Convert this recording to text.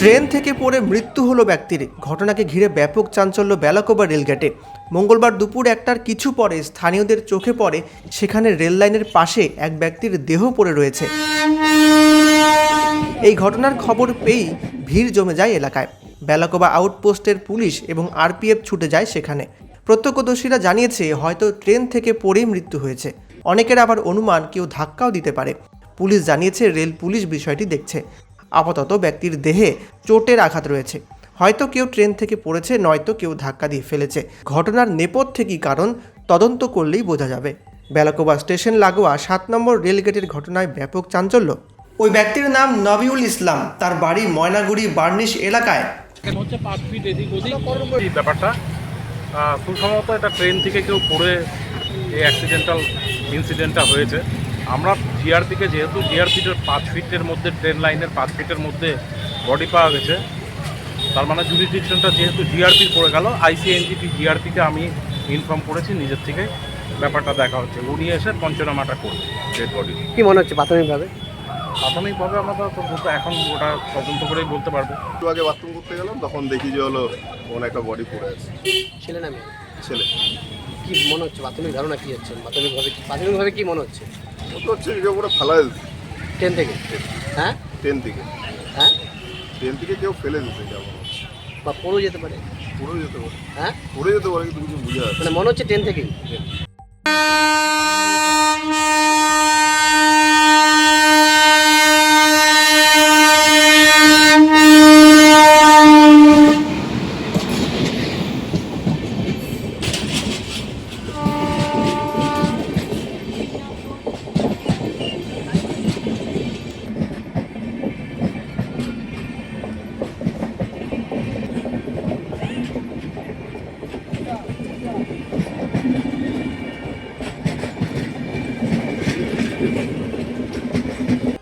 Train থেকে পড়ে মৃত্যু হলো ব্যক্তির। ঘটনাকে ঘিরে ব্যাপক চাঞ্চল্য বেলাকোবা রেলগেটে। মঙ্গলবার দুপুর একটার কিছু পরে স্থানীয়দের চোখে পড়ে, সেখানে রেল লাইনের পাশে এক ব্যক্তির দেহ পড়ে রয়েছে। এই ঘটনার খবর পেয়েই ভিড় জমে যায় এলাকায়। বেলাকোবা আউটপোস্টের পুলিশ এবং আরপিএফ ছুটে যায় সেখানে। প্রত্যক্ষদর্শীরা জানিয়েছে, হয়তো ট্রেন থেকে পড়েই মৃত্যু হয়েছে। অনেকের আবার অনুমান কেউ ধাক্কাও দিতে পারে। পুলিশ জানিয়েছে, রেল পুলিশ বিষয়টি দেখছে। আপাতত ব্যক্তির দেহে চোটের আঘাত রয়েছে। হয়তো কেউ ট্রেন থেকে পড়েছে, নয়তো কেউ ধাক্কা দিয়ে ফেলেছে। ঘটনার নেপথ্যে কী কারণ তদন্ত করলেই বোঝা যাবে। বেলাকোবা স্টেশন লাগোয়া সাত নম্বর রেলগেটের ঘটনায় ব্যাপক চাঞ্চল্য। ওই ব্যক্তির নাম নবিউল ইসলাম। তার বাড়ি ময়নাগুড়ি বার্নিশ এলাকায়। হচ্ছে ব্যাপারটা খুব সম্ভবত এটা ট্রেন থেকে কেউ পড়ে এই অ্যাক্সিডেন্টাল ইনসিডেন্টটা হয়েছে। আমরা জিআরপিকে যেহেতু জিআরপিটার পাঁচ ফিটের মধ্যে ট্রেন লাইনের পাঁচ ফিটের মধ্যে বডি পাওয়া গেছে তার মানে জুরিডিকশনটা যেহেতু জিআরপির পড়ে গেল আইসিএনজিপি জিআরপিকে আমি ইনফর্ম করেছি নিজের থেকে ব্যাপারটা দেখা হচ্ছে। উনি এসে পঞ্চনামাটা করবে ডেড বডি কি মনে হচ্ছে প্রাথমিকভাবে? প্রাথমিকভাবে আমরা তো এখন ওটা তদন্ত করেই বলতে পারব। একটু আগে বাথরুম করতে গেলাম তখন দেখি যে হলো ওখানে একটা বডি পড়ে আছে। ছেলে না মেয়ে? ছেলে। কি মনে হচ্ছে? প্রাথমিক ধারণা কি হচ্ছে? প্রাথমিকভাবে কি প্রাথমিকভাবে কি মনে হচ্ছে? ও তো হচ্ছে কেউ করে ফেলা দিচ্ছে ট্রেন থেকে? হ্যাঁ? ট্রেন থেকে। হ্যাঁ? ট্রেন থেকে কেউ ফেলে দিতে বা পড়েও যেতে পারে? যেতে পারে। হ্যাঁ? পড়ে যেতে পারে কিন্তু কিছু বুঝে মানে মনে হচ্ছে ট্রেন থেকেই।